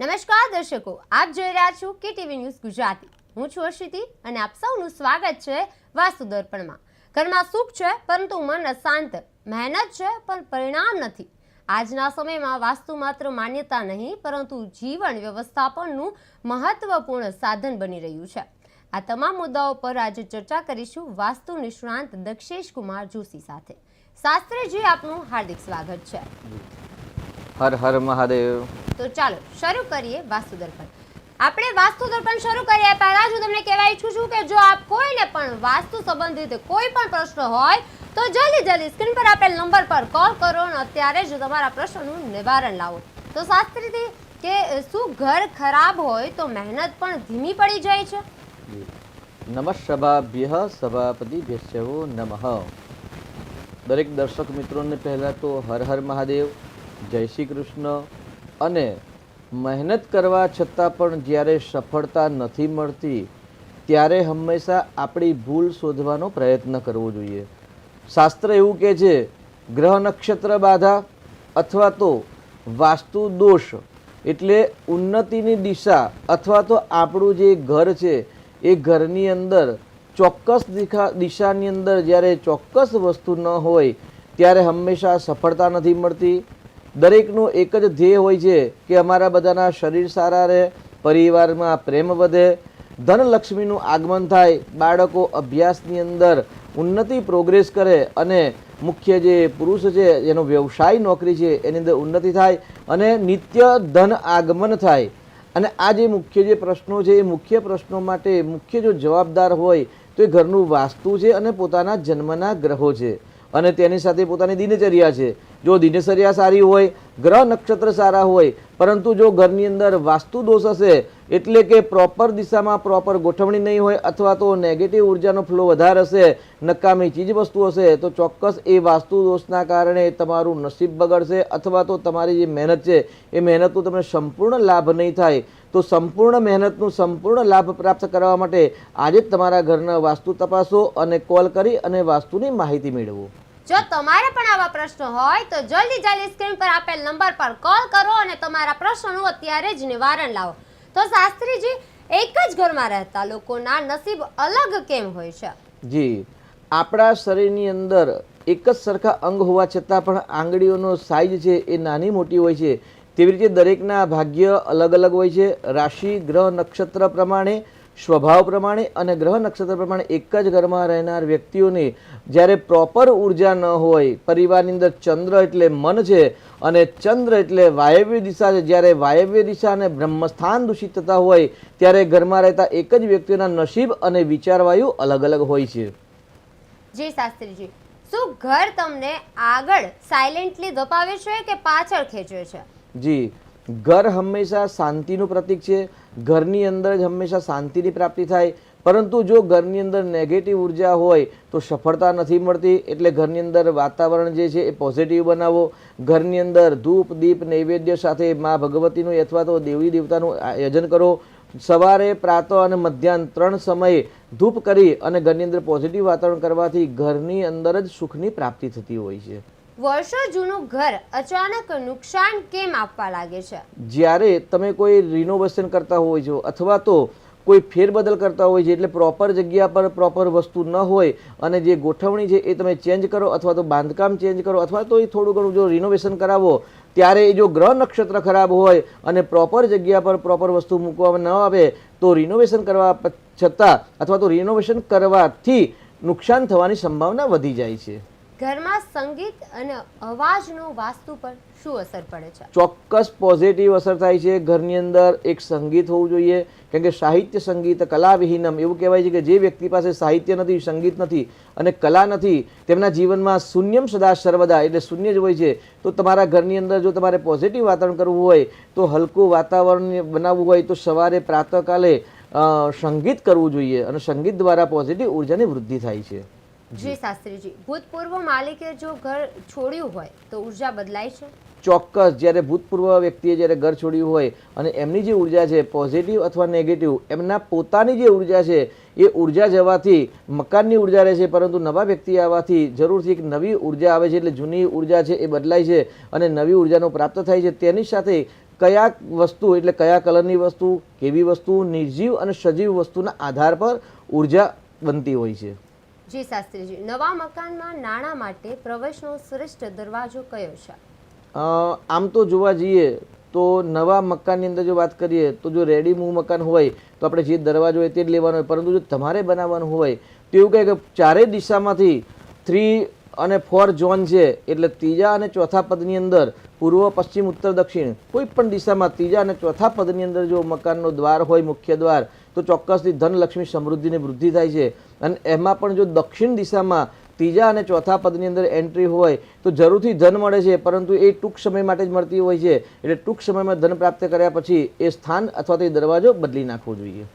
નમસ્કાર દર્શકો, આપ જોઈ રહ્યા છો કે ટીવી ન્યૂઝ ગુજરાતી. હું છું અશ્વિતિ અને આપ સૌનું સ્વાગત છે વાસ્તુ દર્પણમાં. ઘરમાં સુખ છે, પરંતુ મન અશાંત. મહેનત છે, પણ પરિણામ નથી. આજના સમયમાં વાસ્તુ માત્ર માન્યતા નહીં, પરંતુ જીવન વ્યવસ્થાપનનું મહત્વપૂર્ણ સાધન બની રહ્યું છે. આ તમામ મુદ્દાઓ પર આજે ચર્ચા કરીશું વાસ્તુ નિષ્ણાંત દક્ષેશ કુમાર જોશી સાથે. શાસ્ત્રીજી, આપનું હાર્દિક સ્વાગત છે. હર હર મહાદેવ. તો ચાલો શરૂ કરીએ વાસ્તુ દર્પણ આપણે વાસ્તુ દર્પણ શરૂ કરીએ પહેલા હું તમને કહેવા ઈચ્છું છું કે જો આપ કોઈને પણ વાસ્તુ સંબંધિત કોઈ પણ પ્રશ્ન હોય તો જલ્દી જલ્દી સ્ક્રીન પર આપેલ નંબર પર કોલ કરો અને અત્યારે જ તમારા પ્રશ્નનું નિવારણ લાવો. તો શાસ્ત્રીથી કે શું ઘર ખરાબ હોય તો મહેનત પણ ધીમી પડી જાય છે? નમઃ સભાભ્ય સભાપતિભ્યશ્ચવો નમઃ. દરેક દર્શક મિત્રોને પહેલાં તો હર હર મહાદેવ. જય શ્રી કૃષ્ણ. અને મહેનત કરવા છતાં પણ જ્યારે સફળતા નથી મળતી, ત્યારે હંમેશા આપણી ભૂલ શોધવાનો પ્રયત્ન કરવો જોઈએ. શાસ્ત્ર એવું કહે છે, ગ્રહ નક્ષત્ર બાધા અથવા તો વાસ્તુ દોષ. એટલે ઉન્નતિની દિશા અથવા તો આપણું જે ઘર છે, એ ઘરની અંદર ચોક્કસ દિશા દિશાની અંદર જ્યારે ચોક્કસ વસ્તુ ન હોય, ત્યારે હંમેશા સફળતા નથી મળતી. દરેકનું એક જ ધ્યેય હોય છે કે અમારા બધાના શરીર સારા રહે, પરિવારમાં પ્રેમ વધે. ધનલક્ષ્મીનું આગમન થાય, બાળકો અભ્યાસની અંદર ઉન્નતિ પ્રોગ્રેસ કરે અને મુખ્ય જે પુરુષ છે એનો વ્યવસાય નોકરી છે, એની અંદર ઉન્નતિ થાય અને નિત્ય ધન આગમન થાય. અને આ જે મુખ્ય જે પ્રશ્નો છે, એ મુખ્ય પ્રશ્નો માટે મુખ્ય જો જવાબદાર હોય, તો એ ઘરનું વાસ્તુ છે અને પોતાના જન્મના ગ્રહો છે. અને તેની સાથે પોતાની દિનચર્યા છે. જો દિનચર્યા સારી હોય, ગ્રહ નક્ષત્ર સારા હોય, પરંતુ જો ઘરની અંદર વાસ્તુ દોષ હશે, એટલે કે પ્રોપર દિશામાં પ્રોપર ગોઠવણી નહીં હોય અથવા તો નેગેટિવ ઉર્જાનો ફ્લો વધારે હશે, નકામી ચીજ વસ્તુ હશે, તો ચોક્કસ એ વાસ્તુ દોષના કારણે તમારું નસીબ બગડશે અથવા તો તમારી જે મહેનત છે, એ મહેનતનો તમને સંપૂર્ણ લાભ નહીં થાય. તો સંપૂર્ણ મહેનતનું સંપૂર્ણ લાભ પ્રાપ્ત કરવા માટે આજે જ તમારા ઘરના વાસ્તુ તપાસો અને કોલ કરી અને વાસ્તુની માહિતી મેળવો. જો તમારે પણ આવા પ્રશ્નો હોય તો જલ્દી જલ્દી સ્ક્રીન પર આપેલ નંબર પર કોલ કરો અને તમારા પ્રશ્નોનું અત્યારે જ નિવારણ લાવો. તો શાસ્ત્રીજી, એક જ ઘરમાં રહેતા લોકોના નસીબ અલગ કેમ હોય છે? જી, આપણા શરીરની અંદર એક જ સરખા અંગ હોવા છતાં પણ આંગળીઓનો સાઇઝ છે એ નાની મોટી હોય છે. તેવી રીતે દરેકના ભાગ્ય અલગ અલગ હોય છે. રાશિ, ગ્રહ, નક્ષત્ર પ્રમાણે સ્વભાવ પ્રમાણે અને ગ્રહ નક્ષત્ર પ્રમાણે એક જ ઘરમાં રહેનાર વ્યક્તિઓને જ્યારે પ્રોપર ઊર્જા ન હોય પરિવારની અંદર ચંદ્ર એટલે મન છે અને ચંદ્ર એટલે વાયવ્ય દિશા છે. જ્યારે વાયવ્ય દિશા અને બ્રહ્મસ્થાન દૂષિત થતા હોય ત્યારે ઘરમાં રહેતા એક જ વ્યક્તિઓના નસીબ અને વિચારવાયુ અલગ અલગ હોય છે. જી શાસ્ત્રીજી. શું ઘર તમને આગળ સાયલેન્ટલી દબાવે છે કે પાછળ ખેંચે છે? જી ઘર હંમેશા શાંતિનું પ્રતીક છે, ઘરની અંદર જ હંમેશા શાંતિની પ્રાપ્તિ થાય. પરંતુ જો ઘરની અંદર નેગેટિવ ઊર્જા હોય, તો સફળતા નથી મળતી. એટલે ઘરની અંદર વાતાવરણ જે છે એ પોઝિટિવ બનાવો. ઘરની અંદર ધૂપ, દીપ, નૈવેદ્ય સાથે મા ભગવતીનું અથવા તો દેવી દેવતાનું આયોજન કરો. સવારે, પ્રાતઃ અને મધ્યાહન ત્રણ સમયે ધૂપ કરી અને ઘરની અંદર પોઝિટિવ વાતાવરણ કરવાથી ઘરની અંદર જ સુખની પ્રાપ્તિ થતી હોય છે. વર્ષો જૂનું ઘર અચાનક નુકસાન કેમ આપવા લાગે છે? જ્યારે તમે કોઈ રિનોવેશન કરતા હોય છો અથવા તો કોઈ ફેરબદલ કરતા હોય છે એટલે પ્રોપર જગ્યા પર પ્રોપર વસ્તુ ન હોય અને જે ગોઠવણી છે એ તમે ચેન્જ કરો અથવા તો બાંધકામ ચેન્જ કરો અથવા તો એ થોડું ઘણું જો રિનોવેશન કરાવો, ત્યારે એ જો ગ્રહ નક્ષત્ર ખરાબ હોય અને પ્રોપર જગ્યા પર પ્રોપર વસ્તુ મૂકવામાં ન આવે, તો રિનોવેશન કરવા છતાં અથવા તો રિનોવેશન કરવાથી નુકસાન થવાની સંભાવના વધી જાય છે. ઘરમાં સંગીત અને અવાજનો વાસ્તુ પર શું અસર પડે છે? ચોક્કસ પોઝિટિવ અસર થાય છે. ઘરની અંદર એક સંગીત હોવું જોઈએ. કેમ કે સાહિત્ય સંગીત, કલા વિહીનમ એવું કહેવાય છે કે જે વ્યક્તિ પાસે સાહિત્ય નથી, સંગીત નથી અને કલા નથી, તેમના જીવનમાં શૂન્યમ સદા સર્વદા એટલે શૂન્ય જ હોય છે. તો તમારા ઘરની અંદર જો તમારે પોઝિટિવ વાતાવરણ કરવું હોય, તો હલકું વાતાવરણ બનાવવું હોય, તો સવારે પ્રાતઃકાલે સંગીત કરવું જોઈએ અને સંગીત દ્વારા પોઝિટિવ ઉર્જાની વૃદ્ધિ થાય છે. જી. શાસ્ત્રીજી. ભૂતપૂર્વ માલિકે જો ઘર છોડ્યું હોય તો ઊર્જા બદલાય છે? ચોક્કસ. જ્યારે ભૂતપૂર્વ વ્યક્તિએ જ્યારે ઘર છોડ્યું હોય અને એમની જે ઊર્જા છે પોઝિટિવ અથવા નેગેટિવ એમના પોતાની જે ઊર્જા છે એ ઊર્જા જવાથી મકાનની ઊર્જા રહે છે પરંતુ નવા વ્યક્તિ આવવાથી જરૂરથી એક નવી ઊર્જા આવે છે એટલે જૂની ઊર્જા છે એ બદલાય છે અને નવી ઉર્જાનો પ્રાપ્ત થાય છે. તેની સાથે કયા વસ્તુ એટલે કયા કલરની વસ્તુ કેવી વસ્તુ નિર્જીવ અને સજીવ વસ્તુના આધાર પર ઊર્જા બનતી હોય છે. જી શાસ્ત્રીજી, નવા મકાનમાં નાણાં માટે પ્રવેશનો શ્રેષ્ઠ દરવાજો કયો છે? આમ તો જોવા જઈએ તો નવા મકાનની અંદર જો વાત કરીએ તો જો રેડી મૂવ મકાન હોય તો આપણે જે દરવાજો હોય તે જ લેવાનો હોય. પરંતુ જો તમારે બનાવવાનું હોય તો એવું કહે કે ચારેય દિશામાંથી થ્રી અને ફોર ઝોન છે એટલે ત્રીજા અને ચોથા પદની અંદર પૂર્વ, પશ્ચિમ, ઉત્તર, દક્ષિણ કોઈ પણ દિશામાં ત્રીજા અને ચોથા પદની અંદર જો મકાનનો દ્વાર હોય, મુખ્ય દ્વાર, તો ચોક્કસથી ધનલક્ષ્મી સમૃદ્ધિની વૃદ્ધિ થાય છે. અને એમાં પણ જો દક્ષિણ દિશામાં ત્રીજા અને ચોથા પદની અંદર એન્ટ્રી હોય, તો જરૂરથી ધન મળે છે, પરંતુ એ ટૂંક સમય માટે જ મળતી હોય છે. એટલે ટૂંક સમયમાં ધન પ્રાપ્ત કર્યા પછી એ સ્થાન અથવા તો એ દરવાજો બદલી નાખવો જોઈએ.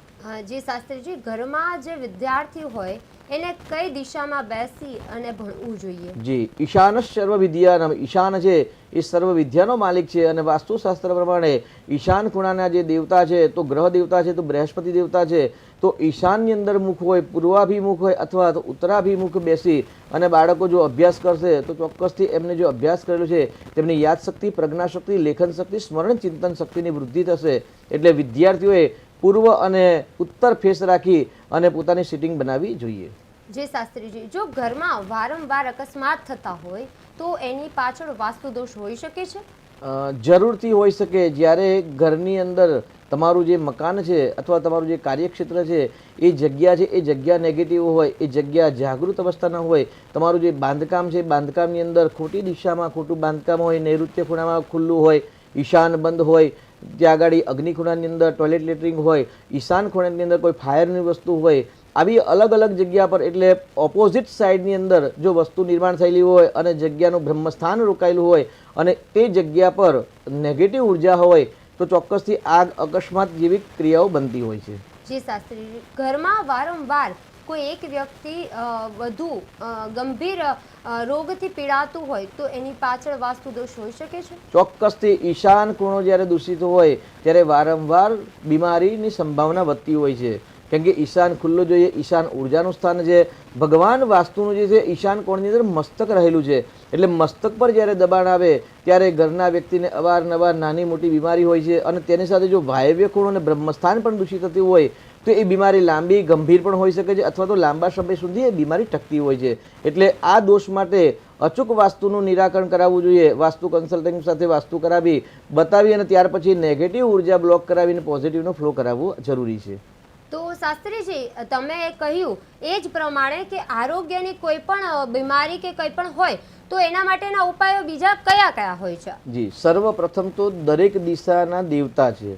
જે શાસ્ત્રીજી, ઘરમાં જે વિદ્યાર્થી હોય એને કઈ દિશામાં બેસી અને ભણવું જોઈએ? જી, ઈશાન સર્વ વિદ્યાનમ ઈશાન છે, એ સર્વ વિદ્યાનો માલિક છે અને વાસ્તુશાસ્ત્ર પ્રમાણે ઈશાન ખૂણાના જે દેવતા છે, તો ગ્રહ દેવતા છે, તો બૃહસ્પતિ દેવતા છે, તો ઈશાનની અંદર મુખ હોય, પૂર્વાભિમુખ હોય અથવા તો ઉત્તરાભિમુખ બેસી અને બાળકો જો અભ્યાસ કરશે, તો ચોક્કસથી એમને જો અભ્યાસ કરેલો છે, તેમની યાદશક્તિ, પ્રજ્ઞાશક્તિ લેખન શક્તિ સ્મરણ ચિંતન શક્તિની વૃદ્ધિ થશે. એટલે વિદ્યાર્થીઓએ પૂર્વ અને ઉત્તર ફેસ રાખી અને પોતાની સિટિંગ બનાવવી જોઈએ. જે શાસ્ત્રીજી, જો ઘરમાં વારંવાર અકસ્માત થતા હોય, તો એની પાછળ વાસ્તુ દોષ હોઈ શકે છે? જરૂરથી હોઈ શકે. જ્યારે ઘરની અંદર તમારું જે મકાન છે અથવા તમારું જે કાર્યક્ષેત્ર છે, એ જગ્યા છે, એ જગ્યા નેગેટિવ હોય, એ જગ્યા જાગૃત અવસ્થાના હોય, તમારું જે બાંધકામ છે, બાંધકામની અંદર ખોટી દિશામાં ખોટું બાંધકામ હોય, નૈઋત્ય ખૂણામાં ખુલ્લું હોય, ઈશાન બંધ હોય, ત્યાં આગળ અગ્નિ ખૂણાની અંદર ટોયલેટ લેટરિંગ હોય, ઈશાન ખૂણાની અંદર કોઈ ફાયરની વસ્તુ હોય આવી અલગ અલગ જગ્યા પર એટલે ઓપોઝિટ સાઈડની અંદર જો વસ્તુ નિર્માણ થયેલી હોય અને જગ્યાનું બ્રહ્મસ્થાન રોકાયેલું હોય અને તે જગ્યા પર નેગેટિવ ઊર્જા હોય તો ચોક્કસથી આગ અકસ્માત જેવી ક્રિયાઓ બનતી હોય છે. જી શાસ્ત્રી ઘરમાં વારંવાર કોઈ એક વ્યક્તિ વધુ ગંભીર રોગથી પીડાતું હોય તો એની પાછળ વાસ્તુ દોષ હોઈ શકે છે? ચોક્કસથી ઈશાન ખૂણો જ્યારે દૂષિત હોય ત્યારે વારંવાર બીમારીની સંભાવના વધતી હોય છે. કેમ કે ઈશાન ખુલ્લો જોઈએ, ઈશાન ઉર્જાનું સ્થાન છે. ભગવાન વાસ્તુનું જે છે, ઈશાન કોણની અંદર મસ્તક રહેલું છે. એટલે મસ્તક પર જ્યારે દબાણ આવે, ત્યારે ઘરના વ્યક્તિને અવારનવાર નાની મોટી બીમારી હોય છે અને તેની સાથે જો વાયવ્ય ખૂણો અને બ્રહ્મસ્થાન પણ દૂષિત થતું હોય, તો એ બીમારી લાંબી, ગંભીર પણ હોઈ શકે છે અથવા તો લાંબા સમય સુધી એ બીમારી ટકતી હોય છે. એટલે આ દોષ માટે અચૂક વાસ્તુનું નિરાકરણ કરાવવું જોઈએ. વાસ્તુ કન્સલ્ટિંગ સાથે વાસ્તુ કરાવી, બતાવી અને ત્યાર પછી નેગેટિવ ઊર્જા બ્લોક કરાવીને પોઝિટિવનો ફ્લો કરાવવો જરૂરી છે. તો શાસ્ત્રીજી, તમે કહ્યું એ જ પ્રમાણે કે આરોગ્યની કોઈ પણ બીમારી કે કંઈ પણ હોય, તો એના માટેના ઉપાયો બીજા કયા કયા હોય છે? જી, સર્વપ્રથમ તો દરેક દિશાના દેવતા છે.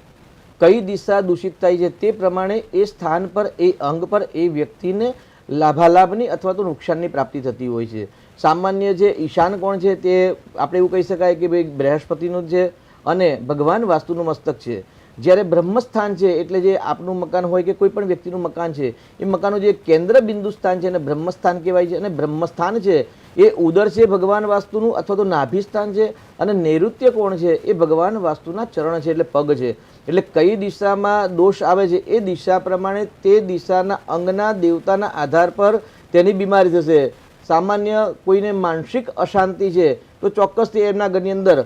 કઈ દિશા દૂષિત થાય છે તે પ્રમાણે એ સ્થાન પર, એ અંગ પર, એ વ્યક્તિને લાભાલાભની અથવા તો નુકસાનની પ્રાપ્તિ થતી હોય છે. સામાન્ય જે ઈશાન કોણ છે તે આપણે એવું કહી શકાય કે ભાઈ બૃહસ્પતિનું છે અને ભગવાન વાસ્તુનું મસ્તક છે. જ્યારે બ્રહ્મસ્થાન છે, એટલે જે આપનું મકાન હોય કે કોઈ પણ વ્યક્તિનું મકાન છે, એ મકાનનું જે કેન્દ્ર બિંદુ સ્થાન છે, એને બ્રહ્મસ્થાન કહેવાય છે. અને બ્રહ્મસ્થાન છે, એ ઉદર છે ભગવાન વાસ્તુનું અથવા તો નાભિસ્થાન છે, અને નૈઋત્ય કોણ છે, એ ભગવાન વાસ્તુના ચરણ છે, એટલે પગ છે. એટલે કઈ દિશામાં દોષ આવે છે, એ દિશા પ્રમાણે તે દિશાના અંગના દેવતાના આધાર પર તેની બીમારી થશે. સામાન્ય કોઈને માનસિક અશાંતિ છે, તો ચોક્કસથી એમના ઘરની અંદર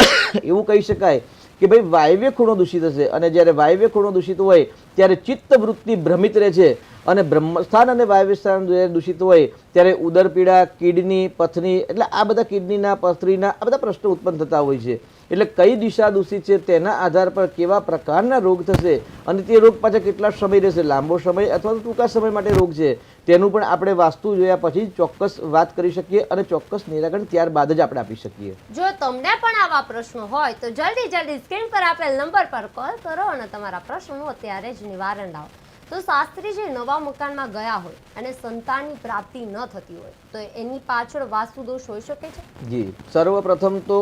એવું કહી શકાય કે ભાઈ વાયવ્ય ખૂણો દૂષિત હશે. અને જ્યારે વાયવ્ય ખૂણો દૂષિત હોય, ત્યારે ચિત્ત વૃત્તિ ભ્રમિત રહે છે. અને બ્રહ્મસ્થાન અને વાયવ્ય સ્થાન દૂષિત હોય, ત્યારે ઉદર પીડા કિડની પથની એટલે આ બધા કિડનીના, પથરીના આ બધા પ્રશ્નો ઉત્પન્ન થતા હોય છે. એટલે કઈ દિશા દૂષિત છે તેના આધાર પર કેવા પ્રકારના રોગ થશે અને તે રોગ પાછા કેટલા સમય રહેશે? લાંબો સમય અથવા તો ટૂંકા સમય માટે રોગ છે? તેનું પણ આપણે વાસ્તુ જોયા પછી ચોક્કસ વાત કરી શકીએ અને ચોક્કસ નિરાકરણ ત્યારબાદ જ આપણે આપી શકીએ. જો તમને પણ આવા પ્રશ્નો હોય તો જલ્દી જલ્દી સ્ક્રીન પર આપેલ નંબર પર કોલ કરો અને તમારા પ્રશ્નો અત્યારે જ નિવારણ લાવો. તો શાસ્ત્રીજી નવા મકાનમાં ગયા હોય અને સંતાનની પ્રાપ્તિ ન થતી હોય તો એની પાછળ વાસ્તુ દોષ હોઈ શકે છે? જી. સર્વપ્રથમ તો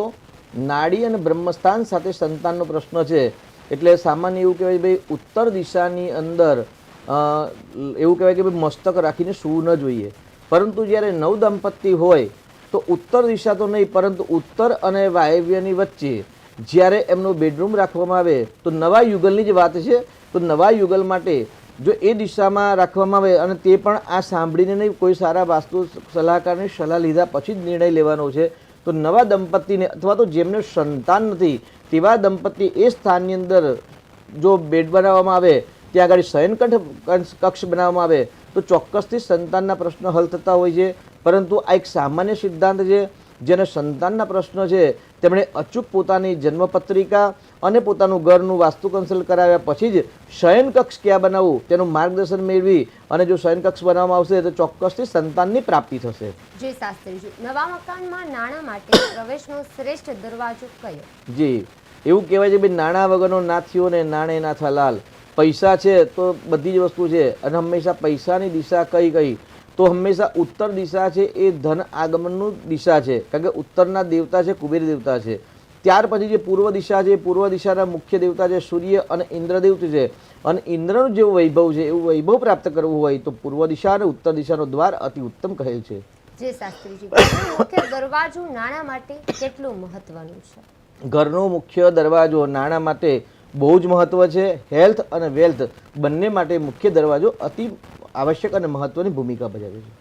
નાડી અને બ્રહ્મસ્થાન સાથે સંતાનનો પ્રશ્ન છે. એટલે સામાન્ય એવું કહેવાય ભાઈ ઉત્તર દિશાની અંદર એવું કહેવાય કે ભાઈ મસ્તક રાખીને સૂવું ન જોઈએ. પરંતુ જ્યારે નવ દંપતી હોય, તો ઉત્તર દિશા તો નહીં, પરંતુ ઉત્તર અને વાયવ્યની વચ્ચે જ્યારે એમનો બેડરૂમ રાખવામાં આવે, તો નવા યુગલની જ વાત છે. તો નવા યુગલ માટે જો એ દિશામાં રાખવામાં આવે અને તે પણ આ સાંભળીને નહીં, કોઈ સારા વાસ્તુ સલાહકારની સલાહ લીધા પછી જ નિર્ણય લેવાનો છે. તો નવા દંપતીને અથવા તો જેમને સંતાન નથી, તેવા દંપતી એ સ્થાનની અંદર જો બેડ બનાવવામાં આવે, ત્યાં આગળ શયનકંઠ કક્ષ બનાવવામાં આવે, તો ચોક્કસથી સંતાનના પ્રશ્નો હલ થતા હોય છે. પરંતુ આ એક સામાન્ય સિદ્ધાંત છે, જેને સંતાનના પ્રશ્નો છે તેમણે અચૂક પોતાની જન્મપત્રિકા અને પોતાનું ઘરનું વાસ્તુ કન્સલ્ટ કરાવ્યા પછી જ શયનકક્ષ ક્યાં બનાવવું તેનું માર્ગદર્શન મેળવી અને જો શયનકક્ષ બનાવવામાં આવશે તો ચોક્કસથી સંતાનની પ્રાપ્તિ થશે. જી શાસ્ત્રીજી નવા મકાનમાં નાણાં માટે પ્રવેશનો શ્રેષ્ઠ દરવાજો કયો? જી એવું કહેવાય છે ભાઈ નાણાં વગરનો ના થયો ને નાણે નાથા લાલ. પૈસા છે તો બધી જ વસ્તુ છે અને હંમેશા પૈસાની દિશા કઈ કઈ. તો હંમેશા ઉત્તર દિશા છે એ ધન આગમનનું દિશા છે. કારણ કે ઉત્તરના દેવતા છે કુબેર દેવતા છે. ત્યાર પછી જે પૂર્વ દિશા છે પૂર્વ દિશાના મુખ્ય દેવતા છે સૂર્ય અને ઇન્દ્રદેવ છે. અને ઇન્દ્રનું જેવું વૈભવ છે એવું વૈભવ પ્રાપ્ત કરવું હોય તો પૂર્વ દિશા અને ઉત્તર દિશાનો દ્વાર અતિ ઉત્તમ કહેલ છે. જે શાસ્ત્રીજી મુખ્ય દરવાજો નાણાં માટે કેટલું મહત્વનું છે? ઘરનો મુખ્ય દરવાજો નાણાં માટે બહુ જ મહત્વ છે. હેલ્થ અને વેલ્થ બંને માટે મુખ્ય દરવાજો અતિ આવશ્યક અને મહત્વની ભૂમિકા ભજવે છે.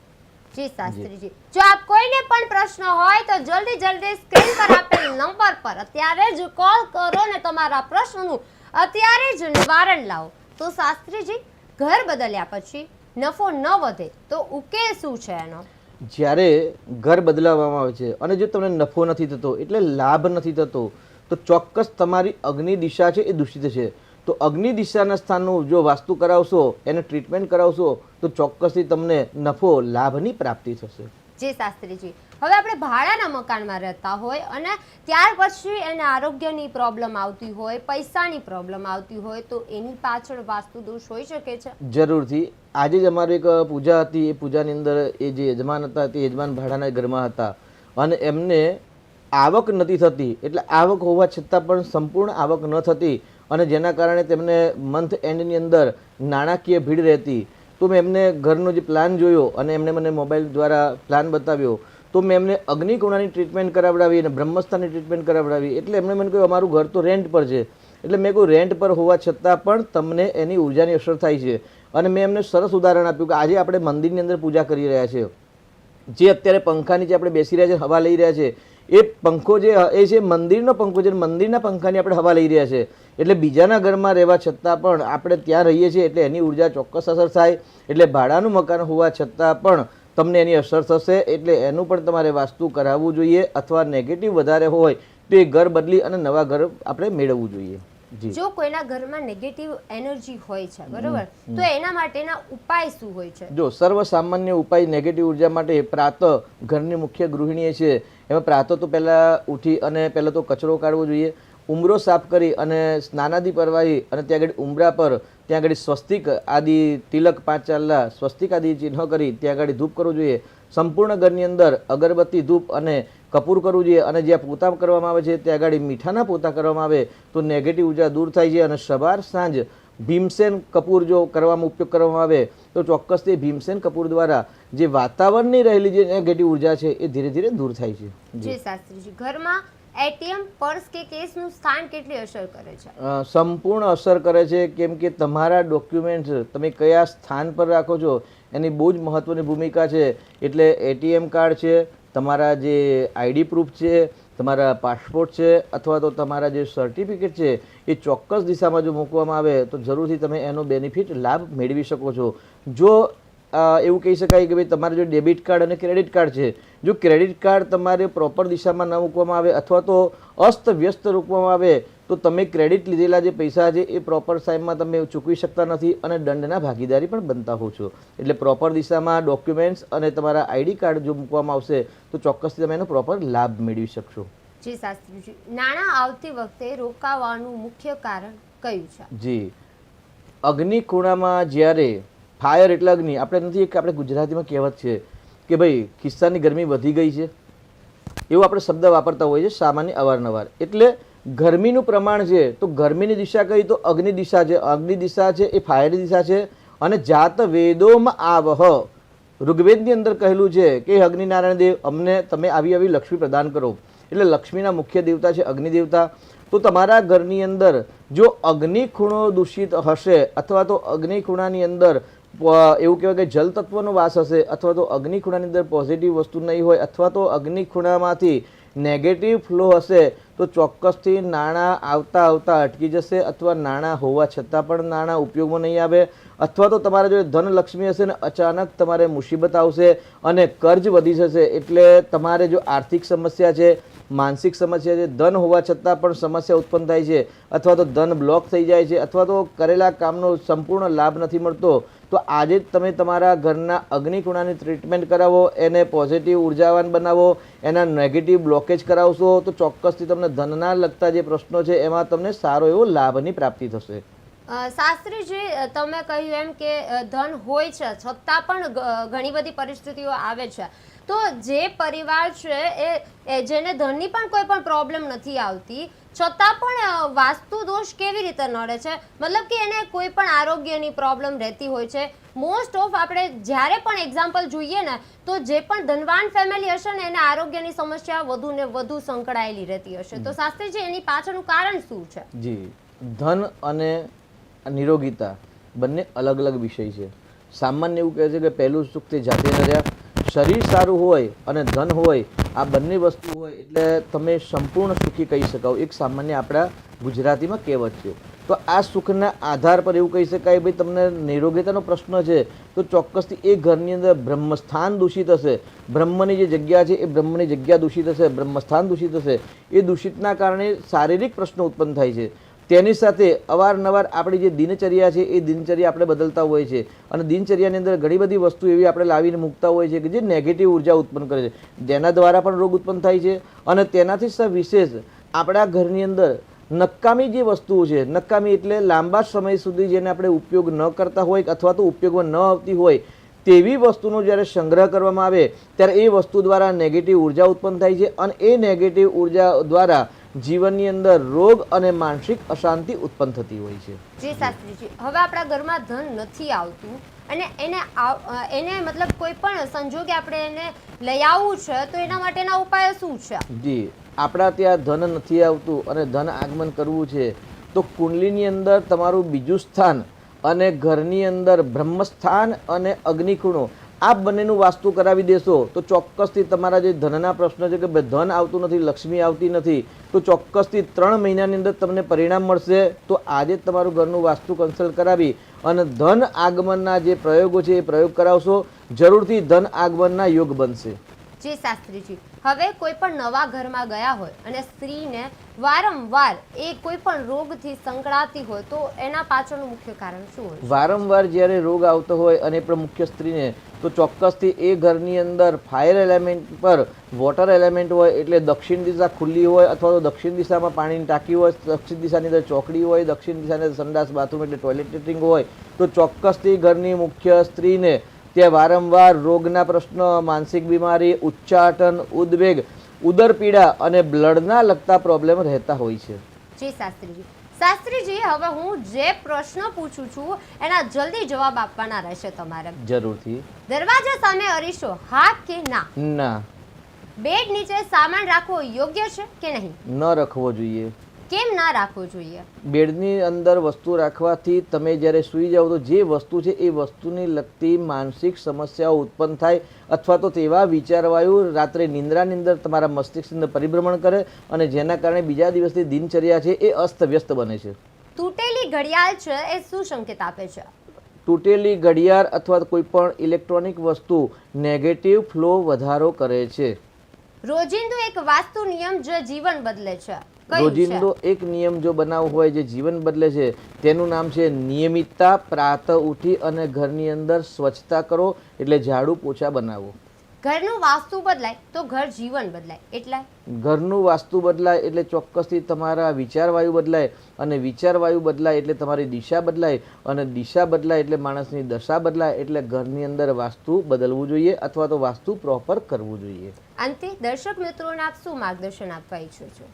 જી શાસ્ત્રીજી. જો આપ કોઈને પણ પ્રશ્ન હોય તો જલ્દી જલ્દી સ્ક્રીન પર આપેલ નંબર પર અત્યારે જ કોલ કરો ને તમારા પ્રશ્નનું અત્યારે જ નિવારણ લાવો. તો શાસ્ત્રીજી ઘર બદલ્યા પછી નફો ન વધે તો ઉકેલ શું છે એનો? જ્યારે ઘર બદલાવવામાં આવે છે અને જો તમને નફો નથી થતો એટલે લાભ નથી થતો તો ચોક્કસ તમારી અગ્નિ દિશા છે એ દૂષિત છે. તો અગ્નિ દિશાના સ્થાનનું જો વાસ્તુ કરાવશો એને ટ્રીટમેન્ટ કરાવશો તો ચોક્કસથી તમને નફો લાભની પ્રાપ્તિ થશે. જી શાસ્ત્રીજી. હવે આપણે ભાડાના મકાનમાં રહેતા હોય અને ત્યાર પછી એને આરોગ્યની પ્રોબ્લેમ આવતી હોય પૈસાની પ્રોબ્લેમ આવતી હોય તો એની પાછળ વાસ્તુ દોષ હોઈ શકે છે? જરૂરથી. આજે જ અમારી એક પૂજા હતી એ પૂજાની અંદર એ જે યજમાન હતા તે યજમાન ભાડાના ઘરમાં હતા. અને એમને આવક નથી થતી એટલે આવક હોવા છતાં પણ સંપૂર્ણ આવક ન થતી. અને જેના કારણે તેમને મંથ એન્ડની અંદર નાણાકીય ભીડ રહેતી. તો મેં એમને ઘરનો જે પ્લાન જોયો અને એમણે મને મોબાઈલ દ્વારા પ્લાન બતાવ્યો. તો મેં એમને અગ્નિકુણાની ટ્રીટમેન્ટ કરાવડાવી અને બ્રહ્મસ્થાનની ટ્રીટમેન્ટ કરાવડાવી. એટલે એમણે મને કહ્યું, અમારું ઘર તો રેન્ટ પર છે. એટલે મેં કહ્યું રેન્ટ પર હોવા છતાં પણ તમને એની ઉર્જાની અસર થાય છે. અને મેં એમને સરસ ઉદાહરણ આપ્યું કે આજે આપણે મંદિરની અંદર પૂજા કરી રહ્યા છે જે અત્યારે પંખા નીચે આપણે બેસી રહ્યા છે, હવા લઈ રહ્યા છે, એ પંખો જે, એ છે મંદિરનો પંખો છે, મંદિરના પંખાની આપણે હવા લઈ રહ્યા છે. એટલે બીજાના ઘરમાં રહેવા છતાં પણ આપણે ત્યાં રહીએ છીએ એટલે એની ઊર્જા ચોક્કસ અસર થાય. એટલે ભાડાનું મકાન હોવા છતાં પણ તમને એની અસર થશે એટલે એનું પણ તમારે વાસ્તુ કરાવવું જોઈએ અથવા નેગેટિવ વધારે હોય તો એ ઘર બદલી અને નવા ઘર આપણે મેળવવું જોઈએ. જો. કોઈના ઘરમાં નેગેટિવ એનર્જી હોય છે બરોબર? તો એના માટેના ઉપાય શું હોય છે? જો સર્વ સામાન્ય ઉપાય નેગેટિવ ઊર્જા માટે પ્રાત ઘરની મુખ્ય ગૃહિણીએ છે. એમાં પ્રાત તો પહેલાં ઉઠી અને પહેલાં તો કચરો કાઢવો જોઈએ. ઉમરો સાફ કરી અને સ્નાનાદિ પરવાહી અને ત્યાં આગળ ઉમરા પર ત્યાં આગળ સ્વસ્તિક આદિ તિલક પાંચ ચાલ્લા સ્વસ્તિક આદિ ચિહ્ન કરી ત્યાં આગળ ધૂપ કરવું જોઈએ. સંપૂર્ણ ઘરની અંદર અગરબત્તી ધૂપ અને કપૂર કરવું જોઈએ અને જ્યાં પોતા કરવામાં આવે છે ત્યાં આગળ મીઠાના પોતા કરવામાં આવે તો નેગેટિવ ઊર્જા દૂર થાય છે અને સવાર સાંજ ભીમસેન કપૂર જો કરવામાં ઉપયોગ કરવામાં આવે તો ચોક્કસ તે ભીમસેન કપૂર દ્વારા જે વાતાવરણની રહેલી જે નેગેટિવ ઊર્જા છે એ ધીરે ધીરે દૂર થાય છે. જી શાસ્ત્રીજી. ઘરમાં એટીએમ પર્સ કે કેસનું સ્થાન કેટલી અસર કરે છે? સંપૂર્ણ અસર કરે છે કેમ કે તમારા ડોક્યુમેન્ટ્સ, તમે કયા સ્થાન પર રાખો છો, એની બહુ જ મહત્ત્વની ભૂમિકા છે. એટલે એટીએમ કાર્ડ છે, તમારા જે આઈડી પ્રૂફ છે, તમારા પાસપોર્ટ છે, અથવા તો તમારા જે સર્ટિફિકેટ છે, એ ચોક્કસ દિશામાં જો મૂકવામાં આવે, તો જરૂરથી તમે એનો બેનિફિટ, લાભ મેળવી શકો છો. જો એવું કહી શકાય કે ભાઈ તમારે જો ડેબિટ કાર્ડ અને ક્રેડિટ કાર્ડ છે જો ક્રેડિટ કાર્ડ તમારે પ્રોપર દિશામાં ન મૂકવામાં આવે અથવા તો અસ્ત વ્યસ્ત રૂપવામાં આવે તો તમે ક્રેડિટ લીધેલા જે પૈસા છે એ પ્રોપર ટાઈમમાં તમે ચૂકવી શકતા નથી અને દંડના ભાગીદારી પણ બનતા હો છો. એટલે પ્રોપર દિશામાં ડોક્યુમેન્ટ્સ અને તમારા આઈડી કાર્ડ જો મૂકવામાં આવશે તો ચોક્કસથી તમે એનો પ્રોપર લાભ મેળવી શકશો. જી શાસ્ત્રીજી. નાણાં આવતી વખતે રોકાવાનું મુખ્ય કારણ કયું છે? જી. અગ્નિ ખૂણામાં જ્યારે ફાયર એટલે અગ્નિ. આપણે નથી એક આપણે ગુજરાતીમાં કહેવત છે કે ભાઈ, ખિસ્સાની ગરમી વધી ગઈ છે. એવો આપણે શબ્દ વાપરતા હોઈએ છીએ, સામાન્ય અવારનવાર. એટલે ગરમીનું પ્રમાણ છે, તો ગરમીની દિશા કઈ? તો અગ્નિ દિશા છે. અગ્નિ દિશા છે, એ ફાયરની દિશા છે. અને જાત વેદોમાં આવહ. ઋગ્વેદની અંદર કહેલું છે કે અગ્નિનારાયણ દેવ, અમને તમે આવી આવી લક્ષ્મી પ્રદાન કરો. એટલે લક્ષ્મીના મુખ્ય દેવતા છે અગ્નિ દેવતા. તો તમારા ઘરની અંદર જો અગ્નિ ખૂણો દૂષિત હશે અથવા તો અગ્નિ ખૂણાની અંદર એવું કહેવાય કે જલ તત્વનો વાસ હશે અથવા તો અગ્નિ ખૂણાની અંદર પોઝિટિવ વસ્તુ નહીં હોય અથવા તો અગ્નિ ખૂણામાંથી નેગેટિવ ફ્લો હશે, તો ચોક્કસથી નાણાં આવતા આવતા અટકી જશે અથવા નાણાં હોવા છતાં પણ નાણાં ઉપયોગમાં નહીં આવે અથવા તો તમારા જો ધનલક્ષ્મી હશે ને અચાનક તમારે મુસીબત આવશે અને કર્જ વધી જશે એટલે તમારે જો આર્થિક સમસ્યા છે, માનસિક સમસ્યા છે, ધન હોવા છતાં પણ સમસ્યા ઉત્પન્ન થાય છે અથવા તો ધન બ્લોક થઈ જાય છે અથવા તો કરેલા કામનો સંપૂર્ણ લાભ નથી મળતો તો આજે જ તમે તમારા ઘરના અગ્નિકુણાની ટ્રીટમેન્ટ કરાવો, એને પોઝિટિવ ઉર્જાવાન બનાવો, એના નેગેટિવ બ્લોકેજ કરાવશો, તો ચોક્કસથી તમને ધનના લગતા જે પ્રશ્નો છે, એમાં તમને સારો એવો લાભની પ્રાપ્તિ થશે. શાસ્ત્રીજી તમે કહ્યું એમ કે ધન હોય છે, છતાં પણ ઘણી બધી પરિસ્થિતિઓ આવે છે. તો જે પરિવાર છે, એ જેને ધનની પણ કોઈ પણ પ્રોબ્લેમ નથી આવતી છતાં પણ વાસ્તુ દોષ કેવી રીતે નડે છે? મતલબ કે એને કોઈ પણ આરોગ્યની પ્રોબ્લેમ રહેતી હોય છે. મોસ્ટ ઓફ આપણે જ્યારે પણ એક્ઝામ્પલ જોઈએ ને તો જે પણ ધનવાન ફેમિલી હશે ને એને આરોગ્યની સમસ્યા વધુ ને વધુ સંકળાયેલી રહેતી હશે. તો શાસ્ત્રીજી એની પાછળનું કારણ શું છે? જી ધન અને નિરોગીતા બંને અલગ અલગ વિષય છે. સામાન્ય એવું કહે છે કે પહેલું સુખ તે જાતે નર્યા શરીર સારું હોય અને ધન હોય આ બંને વસ્તુ હોય એટલે તમે સંપૂર્ણ સુખી કહી શકાવ. એક સામાન્ય આપણા ગુજરાતીમાં કહેવત છે. તો આ સુખના આધાર પર એવું કહી શકાય, ભાઈ, તમને નિરોગીતાનો પ્રશ્ન છે, તો ચોક્કસથી એ ઘરની અંદર બ્રહ્મસ્થાન દૂષિત હશે. બ્રહ્મની જે જગ્યા છે, એ બ્રહ્મની જગ્યા દૂષિત હશે, બ્રહ્મસ્થાન દૂષિત હશે. એ દૂષિતના કારણે શારીરિક પ્રશ્નો ઉત્પન્ન થાય છે. તેની સાથે અવારનવાર આપણી જે દિનચર્યા છે, એ દિનચર્યા આપણે બદલતા હોય છે. અને દિનચર્યાની અંદર ઘણી બધી વસ્તુ એવી આપણે લાવીને મૂકતા હોય છે કે જે નેગેટિવ ઊર્જા ઉત્પન્ન કરે છે. જેના દ્વારા પણ રોગ ઉત્પન્ન થાય છે અને તેનાથી વિશેષ આપણા ઘરની અંદર નકામી જે વસ્તુઓ છે, નકામી એટલે લાંબા સમય સુધી જેને આપણે ઉપયોગ ન કરતા હોય અથવા તો ઉપયોગમાં ન આવતી હોય તેવી વસ્તુનો જ્યારે સંગ્રહ કરવામાં આવે, ત્યારે એ વસ્તુ દ્વારા નેગેટિવ ઊર્જા ઉત્પન્ન થાય છે અને એ નેગેટિવ ઊર્જા દ્વારા જીવનની અંદર રોગ અને માનસિક અશાંતિ ઉત્પન્ન થતી હોય છે. જી શાસ્ત્રીજી હવે આપણા ઘરમાં ધન નથી આવતું અને એને એને મતલબ કોઈ પણ સંજોગે આપણે એને લઈ આવવું છે તો એના માટેના ઉપાયો શું છે? જી આપણા ત્યાં ધન નથી આવતું અને ધન આગમન કરવું છે તો કુંડલીની અંદર તમારું બીજું સ્થાન અને ઘરની અંદર બ્રહ્મસ્થાન અને અગ્નિકુણો આ બંનેનું વાસ્તુ કરાવી દેશો, તો ચોક્કસથી તમારા જે ધનના પ્રશ્ન છે કે ભાઈ ધન આવતું નથી, લક્ષ્મી આવતી નથી, તો ચોક્કસથી ત્રણ મહિનાની અંદર તમને પરિણામ મળશે, તો આજે જ તમારું ઘરનું વાસ્તુ કન્સલ્ટ કરાવી અને ધન આગમનના જે પ્રયોગો છે એ પ્રયોગ કરાવશો, જરૂરથી ધન આગમનના યોગ બનશે. જી શાસ્ત્રીજી. હવે કોઈ પણ નવા ઘરમાં ગયા હોય અને સ્ત્રીને વારંવાર એ કોઈ પણ રોગથી સંકળાતી હોય તો એના પાછળનું મુખ્ય કારણ શું હોય વારંવાર જ્યારે રોગ આવતો હોય અને પણ મુખ્ય સ્ત્રીને, તો ચોક્કસથી એ ઘરની અંદર ફાયર એલિમેન્ટ પર વોટર એલિમેન્ટ હોય એટલે દક્ષિણ દિશા ખુલ્લી હોય અથવા તો દક્ષિણ દિશામાં પાણીની ટાંકી હોય, દક્ષિણ દિશાની અંદર ચોકડી હોય, દક્ષિણ દિશાની અંદર સંડાસ બાથરૂમ એટલે ટોયલેટ લેટરિંગ હોય, તો ચોક્કસથી ઘરની મુખ્ય સ્ત્રીને ત્યાં વારંવાર રોગના પ્રશ્નો માનસિક બીમારી ઉચ્ચાટન ઉદ્વેગ ઉદરપીડા અને બ્લડના લગતા પ્રોબ્લેમ રહેતા હોય છે. જી શાસ્ત્રીજી. શાસ્ત્રીજી હવે હું જે પ્રશ્ન પૂછું છું એના જલ્દી જવાબ આપવાના રહેશે તમારે. જરૂરથી. દરવાજા સામે અરીસો હા કે ના? ના. બેડ નીચે સામાન રાખવો યોગ્ય છે કે નહીં? ન રાખવો જોઈએ. કેમ ના રાખવો જોઈએ? બેડની અંદર વસ્તુ રાખવાથી તમે જ્યારે સૂઈ જાઓ તો જે વસ્તુ છે એ વસ્તુની લગતી માનસિક સમસ્યાઓ ઉત્પન્ન થાય અથવા તો તેવા વિચારવાયુ રાત્રે નિંદ્રાની અંદર તમારા મસ્તિષ્કની અંદર પરિભ્રમણ કરે અને જેના કારણે બીજા દિવસની દિનચર્યા છે એ અસ્તવ્યસ્ત બને છે. તૂટેલી ઘડિયાળ છે એ શું સંકેત આપે છે? તૂટેલી ઘડિયાળ અથવા કોઈપણ કોઈ પણ ઇલેક્ટ્રોનિક વસ્તુ નેગેટિવ ફ્લો વધારો કરે છે. રોજિંદુ એક વાસ્તુ નિયમ જે જીવન બદલે છે. રોજિંદો એક નિયમ જો બનાવવો હોય જે જીવન બદલે છે તેનું નામ છે નિયમિતતા પ્રાતઃ ઉઠી અને ઘરની અંદર સ્વચ્છતા કરો એટલે ઝાડુ પોછા બનાવો. ઘરનું વાસ્તુ બદલાય તો ઘર જીવન બદલાય. એટલે? ઘરનું વાસ્તુ બદલાય એટલે ચોક્કસથી તમારા વિચારવાયુ બદલાય અને વિચારવાયુ બદલાય એટલે તમારી દિશા બદલાય અને દિશા બદલાય એટલે માણસની દશા બદલાય એટલે ઘરની અંદર વાસ્તુ બદલવું જોઈએ અથવા તો વાસ્તુ પ્રોપર કરવું જોઈએ. અંતે દર્શક મિત્રોને આપ શું માર્ગદર્શન આપવા ઈચ્છો છો?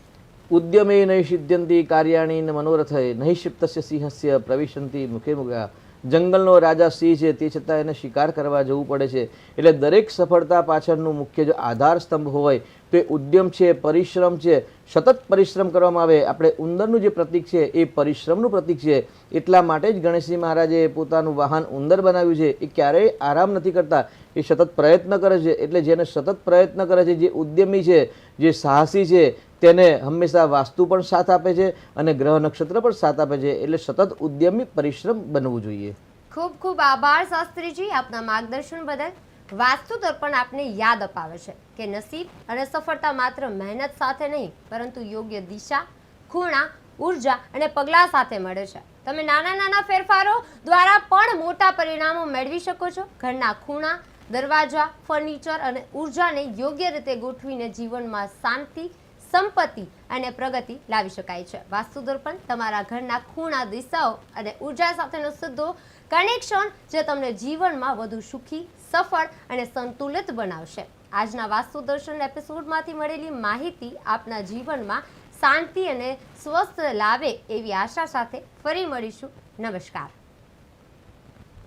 ઉદ્યમે નહીં સિદ્ધ્યંતી કાર્યાણી ન મનોરથય નહીં સિંહસ્ય પ્રવિશંતિ મુખે મુખા જંગલનો રાજા સિંહ છે તે છતાં એને શિકાર કરવા જવું પડે છે એટલે દરેક સફળતા પાછળનું મુખ્ય જો આધાર સ્તંભ હોય તો એ ઉદ્યમ છે પરિશ્રમ છે સતત પરિશ્રમ કરવામાં આવે આપણે ઉંદરનું જે પ્રતીક છે એ પરિશ્રમનું પ્રતીક છે એટલા માટે જ ગણેશજી મહારાજે પોતાનું વાહન ઉંદર બનાવ્યું છે એ ક્યારેય આરામ નથી કરતા એ સતત પ્રયત્ન કરે છે એટલે જેને સતત પ્રયત્ન કરે છે જે ઉદ્યમી છે જે સાહસી છે, તેને હંમેશા વાસ્તુ પણ સાથ આપે છે અને ગ્રહ નક્ષત્ર પણ સાથ આપે છે. એટલે સતત ઉદ્યમી પરિશ્રમ બનવું જોઈએ. ખૂબ ખૂબ આભાર શાસ્ત્રીજી આપના માર્ગદર્શન બદલ. વાસ્તુ દર્પણ આપને યાદ અપાવે છે કે નસીબ અને સફળતા માત્ર મહેનત સાથે નહીં, પરંતુ યોગ્ય દિશા, ખૂણા, ઊર્જા અને પગલાં સાથે મળે છે. તમે નાના નાના ફેરફારો દ્વારા પણ મોટા પરિણામો મેળવી શકો છો. ઘરના ખૂણા દરવાજા, ફર્નિચર અને ઉર્જાને યોગ્ય રીતે ગોઠવીને જીવનમાં શાંતિ, સંપત્તિ અને પ્રગતિ લાવી શકાય છે. વાસ્તુ દર્પણ તમારા ઘરના ખૂણા, દિશાઓ અને ઊર્જા સાથેનો સીધો કનેક્શન જે તમને જીવનમાં વધુ સુખી, સફળ અને સંતુલિત બનાવશે. આજના વાસ્તુ દર્શન એપિસોડમાંથી મળેલી માહિતી આપના જીવનમાં શાંતિ અને સ્વસ્થ લાવે એવી આશા સાથે ફરી મળીશું. નમસ્કાર.